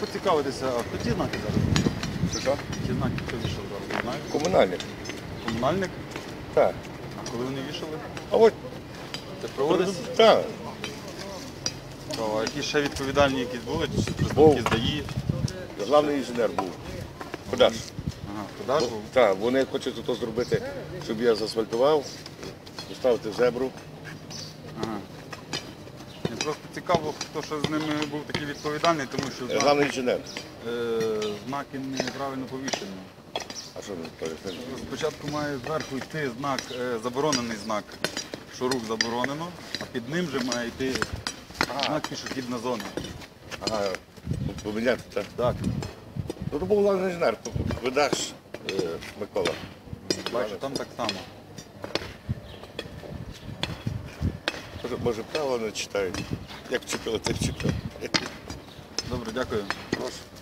поцікавитися, а хто ті знаки зараз? Що? Ті знаки хто вішав зараз? Знаєте? Комунальник. Комунальник? Так. А коли вони вішали? А от Це проводиться? так. Цікаво. А які ще відповідальні якісь були? Чи представники Був. ЗДАІ? Главний інженер був. Кудаш. Ага, продаж був? Так, вони хочуть то зробити, щоб я заасфальтував, поставити зебру. Просто цікаво, хто ще з ними був такий відповідальний, тому що знак, Главний інженер. е, знаки неправильно повішені. А що не то? Спочатку має зверху йти знак, е, заборонений знак, що рух заборонено, а під ним же має йти знак пішохідна зона. Ага, поміняти, так? Так, Ну, то був главний інженер, Кудаш е, Микола. бачу, там так само. Може, право не читають. Як вчепили, так вчепили. Добре, дякую. Прошу.